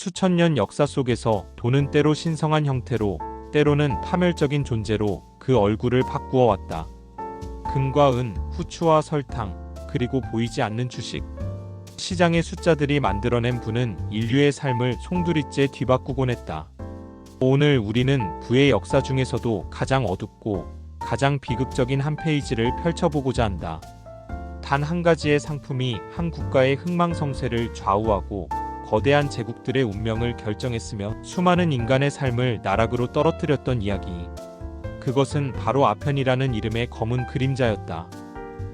수천 년 역사 속에서 돈은 때로 신성한 형태로 때로는 파멸적인 존재로 그 얼굴을 바꾸어 왔다. 금과 은, 후추와 설탕, 그리고 보이지 않는 주식. 시장의 숫자들이 만들어낸 부는 인류의 삶을 송두리째 뒤바꾸곤 했다. 오늘 우리는 부의 역사 중에서도 가장 어둡고 가장 비극적인 한 페이지를 펼쳐보고자 한다. 단 한 가지의 상품이 한 국가의 흥망성쇠를 좌우하고 거대한 제국들의 운명을 결정했으며 수많은 인간의 삶을 나락으로 떨어뜨렸던 이야기. 그것은 바로 아편이라는 이름의 검은 그림자였다.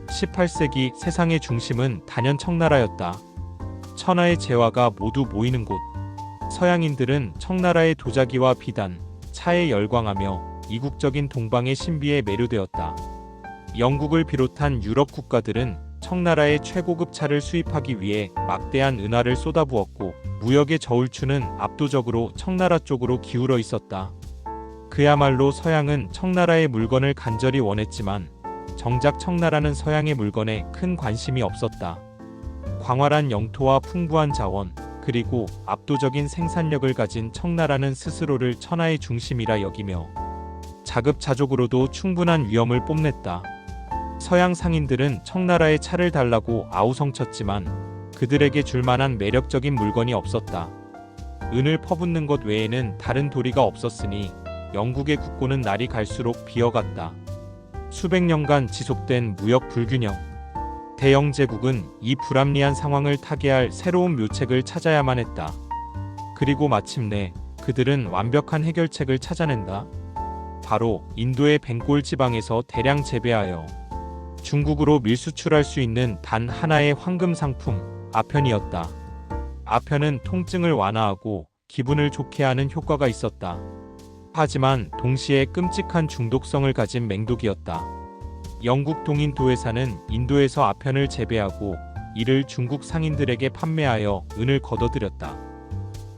18세기 세상의 중심은 단연 청나라였다. 천하의 재화가 모두 모이는 곳. 서양인들은 청나라의 도자기와 비단, 차에 열광하며 이국적인 동방의 신비에 매료되었다. 영국을 비롯한 유럽 국가들은 청나라의 최고급 차를 수입하기 위해 막대한 은하를 쏟아부었고 무역의 저울추는 압도적으로 청나라 쪽으로 기울어 있었다. 그야말로 서양은 청나라의 물건을 간절히 원했지만 정작 청나라는 서양의 물건에 큰 관심이 없었다. 광활한 영토와 풍부한 자원, 그리고 압도적인 생산력을 가진 청나라는 스스로를 천하의 중심이라 여기며 자급자족으로도 충분한 위엄을 뽐냈다. 서양 상인들은 청나라의 차를 달라고 아우성쳤지만 그들에게 줄 만한 매력적인 물건이 없었다. 은을 퍼붓는 것 외에는 다른 도리가 없었으니 영국의 국고는 날이 갈수록 비어갔다. 수백 년간 지속된 무역 불균형. 대영 제국은 이 불합리한 상황을 타개할 새로운 묘책을 찾아야만 했다. 그리고 마침내 그들은 완벽한 해결책을 찾아낸다. 바로 인도의 벵골 지방에서 대량 재배하여 중국으로 밀수출할 수 있는 단 하나의 황금 상품 아편이었다. 아편은 통증을 완화하고 기분을 좋게 하는 효과가 있었다. 하지만 동시에 끔찍한 중독성을 가진 맹독이었다. 영국 동인도 회사는 인도에서 아편을 재배하고 이를 중국 상인들에게 판매하여 은을 거둬들였다.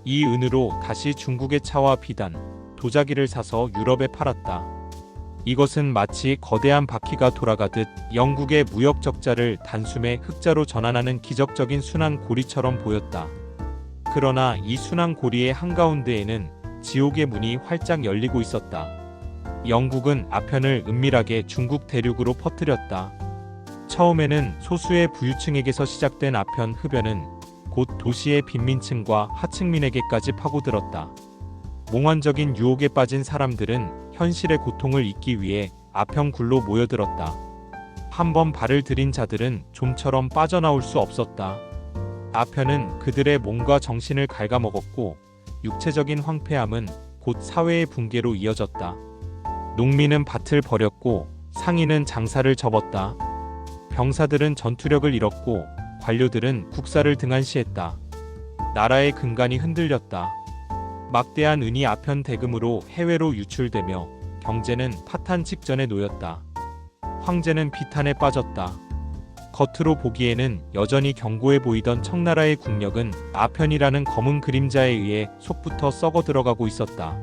이 은으로 다시 중국의 차와 비단, 도자기를 사서 유럽에 팔았다. 이것은 마치 거대한 바퀴가 돌아가듯 영국의 무역 적자를 단숨에 흑자로 전환하는 기적적인 순환 고리처럼 보였다. 그러나 이 순환 고리의 한가운데에는 지옥의 문이 활짝 열리고 있었다. 영국은 아편을 은밀하게 중국 대륙으로 퍼뜨렸다. 처음에는 소수의 부유층에게서 시작된 아편 흡연은 곧 도시의 빈민층과 하층민에게까지 파고들었다. 몽환적인 유혹에 빠진 사람들은 현실의 고통을 잊기 위해 아편굴로 모여들었다. 한 번 발을 들인 자들은 좀처럼 빠져나올 수 없었다. 아편은 그들의 몸과 정신을 갉아먹었고 육체적인 황폐함은 곧 사회의 붕괴로 이어졌다. 농민은 밭을 버렸고 상인은 장사를 접었다. 병사들은 전투력을 잃었고 관료들은 국사를 등한시했다. 나라의 근간이 흔들렸다. 막대한 은이 아편 대금으로 해외로 유출되며 경제는 파탄 직전에 놓였다. 황제는 비탄에 빠졌다. 겉으로 보기에는 여전히 견고해 보이던 청나라의 국력은 아편이라는 검은 그림자에 의해 속부터 썩어 들어가고 있었다.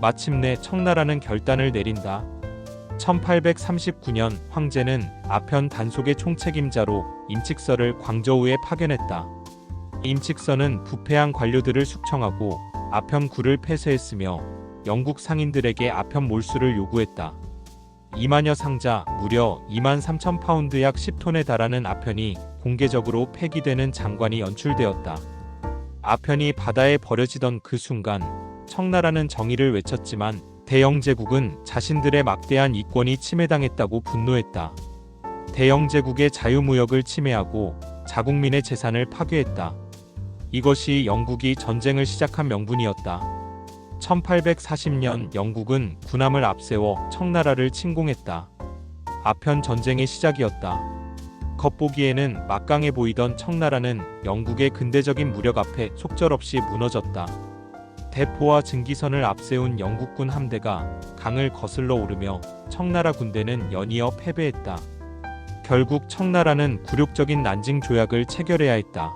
마침내 청나라는 결단을 내린다. 1839년 황제는 아편 단속의 총책임자로 임칙서를 광저우에 파견했다. 임칙서는 부패한 관료들을 숙청하고 아편 굴을 폐쇄했으며 영국 상인들에게 아편 몰수를 요구했다. 2만여 상자 무려 2만 3천 파운드 약 10톤에 달하는 아편이 공개적으로 폐기되는 장관이 연출되었다. 아편이 바다에 버려지던 그 순간 청나라는 정의를 외쳤지만 대영 제국은 자신들의 막대한 이권이 침해당했다고 분노했다. 대영 제국의 자유무역을 침해하고 자국민의 재산을 파괴했다. 이것이 영국이 전쟁을 시작한 명분이었다. 1840년 영국은 군함을 앞세워 청나라를 침공했다. 아편 전쟁의 시작이었다. 겉보기에는 막강해 보이던 청나라는 영국의 근대적인 무력 앞에 속절없이 무너졌다. 대포와 증기선을 앞세운 영국군 함대가 강을 거슬러 오르며 청나라 군대는 연이어 패배했다. 결국 청나라는 굴욕적인 난징 조약을 체결해야 했다.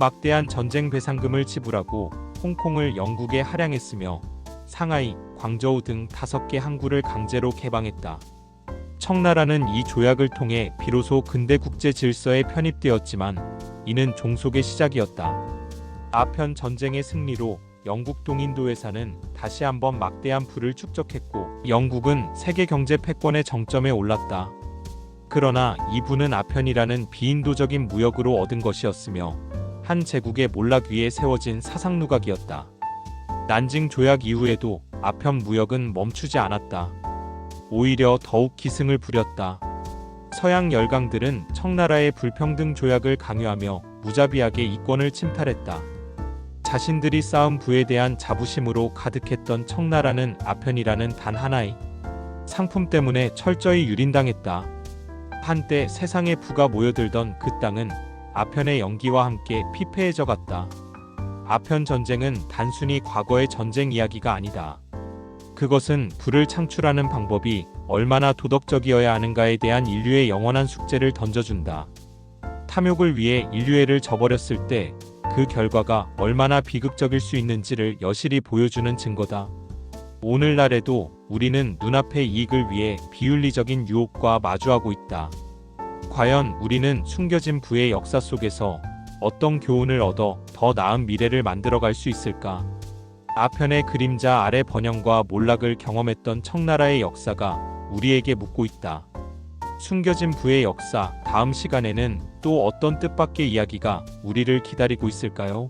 막대한 전쟁 배상금을 지불하고 홍콩을 영국에 할양했으며 상하이, 광저우 등 다섯 개 항구를 강제로 개방했다. 청나라는 이 조약을 통해 비로소 근대 국제 질서에 편입되었지만 이는 종속의 시작이었다. 아편 전쟁의 승리로 영국 동인도 회사는 다시 한번 막대한 부를 축적했고 영국은 세계 경제 패권의 정점에 올랐다. 그러나 이 부는 아편이라는 비인도적인 무역으로 얻은 것이었으며 한 제국의 몰락 위에 세워진 사상 누각이었다. 난징 조약 이후에도 아편 무역은 멈추지 않았다. 오히려 더욱 기승을 부렸다. 서양 열강들은 청나라의 불평등 조약을 강요하며 무자비하게 이권을 침탈했다. 자신들이 쌓은 부에 대한 자부심으로 가득했던 청나라는 아편이라는 단 하나의 상품 때문에 철저히 유린당했다. 한때 세상에 부가 모여들던 그 땅은 아편의 연기와 함께 피폐해져 갔다. 아편 전쟁은 단순히 과거의 전쟁 이야기가 아니다. 그것은 부를 창출하는 방법이 얼마나 도덕적이어야 하는가에 대한 인류의 영원한 숙제를 던져준다. 탐욕을 위해 인류애를 저버렸을 때 그 결과가 얼마나 비극적일 수 있는지를 여실히 보여주는 증거다. 오늘날에도 우리는 눈앞의 이익을 위해 비윤리적인 유혹과 마주하고 있다. 과연 우리는 숨겨진 부의 역사 속에서 어떤 교훈을 얻어 더 나은 미래를 만들어갈 수 있을까? 아편의 그림자 아래 번영과 몰락을 경험했던 청나라의 역사가 우리에게 묻고 있다. 숨겨진 부의 역사 다음 시간에는 또 어떤 뜻밖의 이야기가 우리를 기다리고 있을까요?